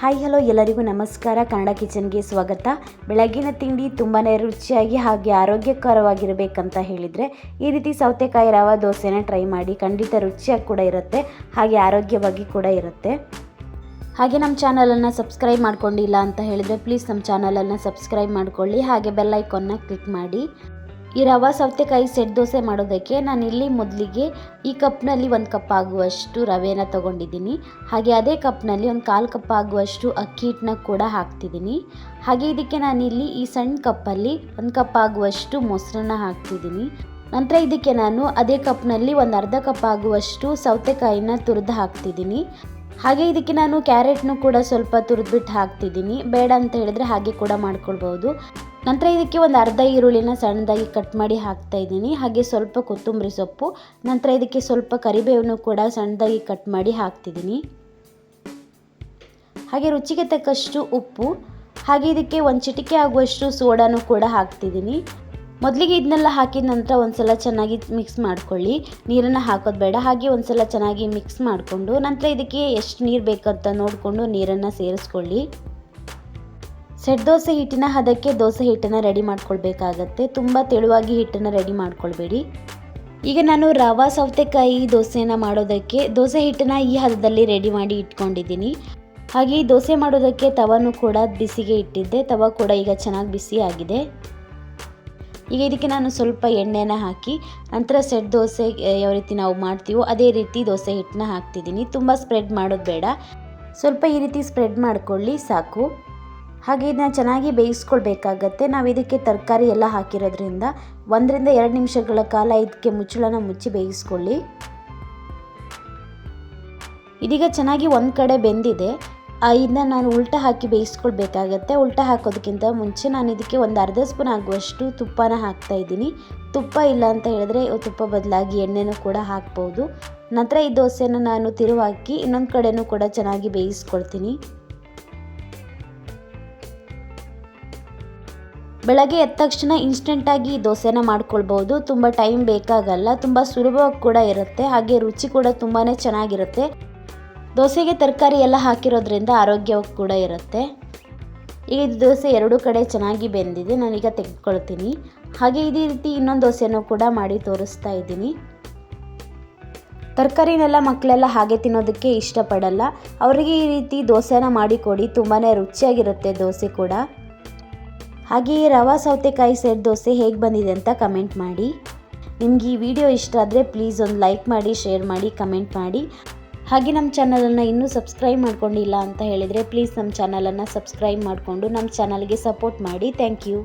Hi hello ಎಲ್ಲರಿಗೂ ನಮಸ್ಕಾರ. ಕನ್ನಡ ಕಿಚನ್ಗೆ ಸ್ವಾಗತ. ಬೆಳಗಿನ ತಿಂಡಿ ತುಂಬಾ ರುಚಿಯಾಗಿ ಹಾಗೆ ಆರೋಗ್ಯಕರವಾಗಿರಬೇಕಂತ ಹೇಳಿದರೆ, ಈ ರೀತಿ ಸೌತೆಕಾಯಿ ರವ ದೋಸೆನ ಟ್ರೈ ಮಾಡಿ ಖಂಡಿತ ರುಚಿಯಾಗಿ ಕೂಡ ಇರುತ್ತೆ, ಹಾಗೆ ಆರೋಗ್ಯವಾಗಿ ಕೂಡ ಇರುತ್ತೆ. ಹಾಗೆ ನಮ್ಮ ಚಾನಲನ್ನು ಸಬ್ಸ್ಕ್ರೈಬ್ ಮಾಡ್ಕೊಂಡಿಲ್ಲ ಅಂತ ಹೇಳಿದರೆ ಪ್ಲೀಸ್ ನಮ್ಮ ಚಾನಲನ್ನು ಸಬ್ಸ್ಕ್ರೈಬ್ ಮಾಡ್ಕೊಳ್ಳಿ, ಹಾಗೆ ಬೆಲ್ ಐಕಾನ್ನ ಕ್ಲಿಕ್ ಮಾಡಿ. ಈ ರವೆ ಸೌತೆಕಾಯಿ ಸೆಟ್ ದೋಸೆ ಮಾಡೋದಕ್ಕೆ ನಾನಿಲ್ಲಿ ಮೊದಲಿಗೆ ಈ ಕಪ್ನಲ್ಲಿ ಒಂದು ಕಪ್ ಆಗುವಷ್ಟು ರವೆನ ತೊಗೊಂಡಿದ್ದೀನಿ. ಹಾಗೆ ಅದೇ ಕಪ್ನಲ್ಲಿ ಒಂದು ಕಾಲು ಕಪ್ ಆಗುವಷ್ಟು ಅಕ್ಕಿ ಹಿಟ್ಟನ್ನ ಕೂಡ ಹಾಕ್ತಿದ್ದೀನಿ. ಹಾಗೆ ಇದಕ್ಕೆ ನಾನಿಲ್ಲಿ ಈ ಸಣ್ಣ ಕಪ್ಪಲ್ಲಿ ಒಂದು ಕಪ್ ಆಗುವಷ್ಟು ಮೊಸರನ್ನ ಹಾಕ್ತಿದ್ದೀನಿ. ನಂತರ ಇದಕ್ಕೆ ನಾನು ಅದೇ ಕಪ್ನಲ್ಲಿ ಒಂದು ಅರ್ಧ ಕಪ್ ಆಗುವಷ್ಟು ಸೌತೆಕಾಯಿನ ತುರಿದು ಹಾಕ್ತಿದ್ದೀನಿ. ಹಾಗೆ ಇದಕ್ಕೆ ನಾನು ಕ್ಯಾರೆಟ್ನು ಕೂಡ ಸ್ವಲ್ಪ ತುರಿದ್ಬಿಟ್ಟು ಹಾಕ್ತಿದ್ದೀನಿ. ಬೇಡ ಅಂತ ಹೇಳಿದ್ರೆ ಹಾಗೆ ಕೂಡ ಮಾಡ್ಕೊಳ್ಬೋದು. ನಂತರ ಇದಕ್ಕೆ ಒಂದು ಅರ್ಧ ಈರುಳ್ಳಿನ ಸಣ್ಣದಾಗಿ ಕಟ್ ಮಾಡಿ ಹಾಕ್ತಾ ಇದ್ದೀನಿ. ಹಾಗೆ ಸ್ವಲ್ಪ ಕೊತ್ತಂಬರಿ ಸೊಪ್ಪು, ನಂತರ ಇದಕ್ಕೆ ಸ್ವಲ್ಪ ಕರಿಬೇವನ್ನು ಕೂಡ ಸಣ್ಣದಾಗಿ ಕಟ್ ಮಾಡಿ ಹಾಕ್ತಿದ್ದೀನಿ. ಹಾಗೆ ರುಚಿಗೆ ತಕ್ಕಷ್ಟು ಉಪ್ಪು, ಹಾಗೆ ಇದಕ್ಕೆ ಒಂದು ಚಿಟಿಕೆ ಆಗುವಷ್ಟು ಸೋಡಾನು ಕೂಡ ಹಾಕ್ತಿದ್ದೀನಿ. ಮೊದಲಿಗೆ ಇದನ್ನೆಲ್ಲ ಹಾಕಿದ ನಂತರ ಒಂದ್ಸಲ ಚೆನ್ನಾಗಿ ಮಿಕ್ಸ್ ಮಾಡ್ಕೊಳ್ಳಿ. ನೀರನ್ನು ಹಾಕೋದು ಬೇಡ, ಹಾಗೆ ಒಂದ್ಸಲ ಚೆನ್ನಾಗಿ ಮಿಕ್ಸ್ ಮಾಡಿಕೊಂಡು, ನಂತರ ಇದಕ್ಕೆ ಎಷ್ಟು ನೀರು ಬೇಕಂತ ನೋಡಿಕೊಂಡು ನೀರನ್ನು ಸೇರಿಸ್ಕೊಳ್ಳಿ. ಸೆಟ್ ದೋಸೆ ಹಿಟ್ಟಿನ ಹದಕ್ಕೆ ದೋಸೆ ಹಿಟ್ಟನ್ನು ರೆಡಿ ಮಾಡ್ಕೊಳ್ಬೇಕಾಗತ್ತೆ. ತುಂಬ ತೆಳುವಾಗಿ ಹಿಟ್ಟನ್ನು ರೆಡಿ ಮಾಡ್ಕೊಳ್ಬೇಡಿ. ಈಗ ನಾನು ರವಾ ಸೌತೆಕಾಯಿ ದೋಸೆನ ಮಾಡೋದಕ್ಕೆ ದೋಸೆ ಹಿಟ್ಟನ್ನು ಈ ಹದದಲ್ಲಿ ರೆಡಿ ಮಾಡಿ ಇಟ್ಕೊಂಡಿದ್ದೀನಿ. ಹಾಗೆ ದೋಸೆ ಮಾಡೋದಕ್ಕೆ ತವನು ಕೂಡ ಬಿಸಿಗೆ ಇಟ್ಟಿದ್ದೆ. ತವ ಕೂಡ ಈಗ ಚೆನ್ನಾಗಿ ಬಿಸಿ ಆಗಿದೆ. ಈಗ ಇದಕ್ಕೆ ನಾನು ಸ್ವಲ್ಪ ಎಣ್ಣೆನ ಹಾಕಿ ನಂತರ ಸೆಟ್ ದೋಸೆ ಯಾವ ರೀತಿ ನಾವು ಮಾಡ್ತೀವೋ ಅದೇ ರೀತಿ ದೋಸೆ ಹಿಟ್ಟನ್ನ ಹಾಕ್ತಿದ್ದೀನಿ. ತುಂಬ ಸ್ಪ್ರೆಡ್ ಮಾಡೋದು ಬೇಡ. ಸ್ವಲ್ಪ ಈ ರೀತಿ ಸ್ಪ್ರೆಡ್ ಮಾಡಿಕೊಳ್ಳಿ, ಸಾಕು. ಹಾಗೆ ಇದನ್ನ ಚೆನ್ನಾಗಿ ಬೇಯಿಸ್ಕೊಳ್ಬೇಕಾಗತ್ತೆ. ನಾವು ಇದಕ್ಕೆ ತರಕಾರಿ ಎಲ್ಲ ಹಾಕಿರೋದ್ರಿಂದ ಒಂದರಿಂದ ಎರಡು ನಿಮಿಷಗಳ ಕಾಲ ಇದಕ್ಕೆ ಮುಚ್ಚಳನ ಮುಚ್ಚಿ ಬೇಯಿಸ್ಕೊಳ್ಳಿ. ಇದೀಗ ಚೆನ್ನಾಗಿ ಒಂದು ಕಡೆ ಬೆಂದಿದೆ. ಇದನ್ನ ನಾನು ಉಲ್ಟಾ ಹಾಕಿ ಬೇಯಿಸ್ಕೊಳ್ಬೇಕಾಗತ್ತೆ. ಉಲ್ಟಾ ಹಾಕೋದಕ್ಕಿಂತ ಮುಂಚೆ ನಾನು ಇದಕ್ಕೆ ಒಂದು ಅರ್ಧ ಸ್ಪೂನ್ ಆಗುವಷ್ಟು ತುಪ್ಪನ ಹಾಕ್ತಾ ಇದ್ದೀನಿ. ತುಪ್ಪ ಇಲ್ಲ ಅಂತ ಹೇಳಿದ್ರೆ ತುಪ್ಪ ಬದಲಾಗಿ ಎಣ್ಣೆನೂ ಕೂಡ ಹಾಕ್ಬೋದು. ನಂತರ ಈ ದೋಸೆನ ನಾನು ತಿರುವಾಕಿ ಇನ್ನೊಂದು ಕಡೆನೂ ಕೂಡ ಚೆನ್ನಾಗಿ ಬೇಯಿಸ್ಕೊಳ್ತೀನಿ. ಬೆಳಗ್ಗೆ ಎದ್ದ ತಕ್ಷಣ ಇನ್ಸ್ಟೆಂಟಾಗಿ ಈ ದೋಸೆನ ಮಾಡ್ಕೊಳ್ಬೋದು ತುಂಬ ಟೈಮ್ ಬೇಕಾಗಲ್ಲ, ತುಂಬ ಸುಲಭವಾಗಿ ಕೂಡ ಇರುತ್ತೆ. ಹಾಗೆ ರುಚಿ ಕೂಡ ತುಂಬಾ ಚೆನ್ನಾಗಿರುತ್ತೆ. ದೋಸೆಗೆ ತರಕಾರಿ ಎಲ್ಲ ಹಾಕಿರೋದ್ರಿಂದ ಆರೋಗ್ಯವಾಗಿ ಕೂಡ ಇರುತ್ತೆ. ಈಗ ಇದು ದೋಸೆ ಎರಡೂ ಕಡೆ ಚೆನ್ನಾಗಿ ಬೆಂದಿದೆ, ನಾನೀಗ ತೆಗೆದುಕೊಳ್ತೀನಿ. ಹಾಗೆ ಇದೇ ರೀತಿ ಇನ್ನೊಂದು ದೋಸೆನೂ ಕೂಡ ಮಾಡಿ ತೋರಿಸ್ತಾ ಇದ್ದೀನಿ. ತರಕಾರಿನೆಲ್ಲ ಮಕ್ಕಳೆಲ್ಲ ಹಾಗೆ ತಿನ್ನೋದಕ್ಕೆ ಇಷ್ಟಪಡಲ್ಲ. ಅವರಿಗೆ ಈ ರೀತಿ ದೋಸೆನ ಮಾಡಿಕೊಡಿ ತುಂಬಾ ರುಚಿಯಾಗಿರುತ್ತೆ ದೋಸೆ ಕೂಡ. ಹಾಗೆ ರವ ಸೌತೆಕಾಯಿ ಸೆಟ್ ದೋಸೆ ಹೇಗೆ ಬಂದಿದೆ ಅಂತ ಕಮೆಂಟ್ ಮಾಡಿ. ನಿಮಗೆ ಈ ವಿಡಿಯೋ ಇಷ್ಟ ಆದರೆ ಪ್ಲೀಸ್ ಒಂದು ಲೈಕ್ ಮಾಡಿ ಶೇರ್ ಮಾಡಿ ಕಮೆಂಟ್ ಮಾಡಿ. ಹಾಗೆ ನಮ್ಮ ಚಾನಲನ್ನು ಇನ್ನೂ ಸಬ್ಸ್ಕ್ರೈಬ್ ಮಾಡ್ಕೊಂಡಿಲ್ಲ ಅಂತ ಹೇಳಿದರೆ ಪ್ಲೀಸ್ ನಮ್ಮ ಚಾನಲನ್ನು ಸಬ್ಸ್ಕ್ರೈಬ್ ಮಾಡಿಕೊಂಡು ನಮ್ಮ ಚಾನಲ್ಗೆ ಸಪೋರ್ಟ್ ಮಾಡಿ. Thank you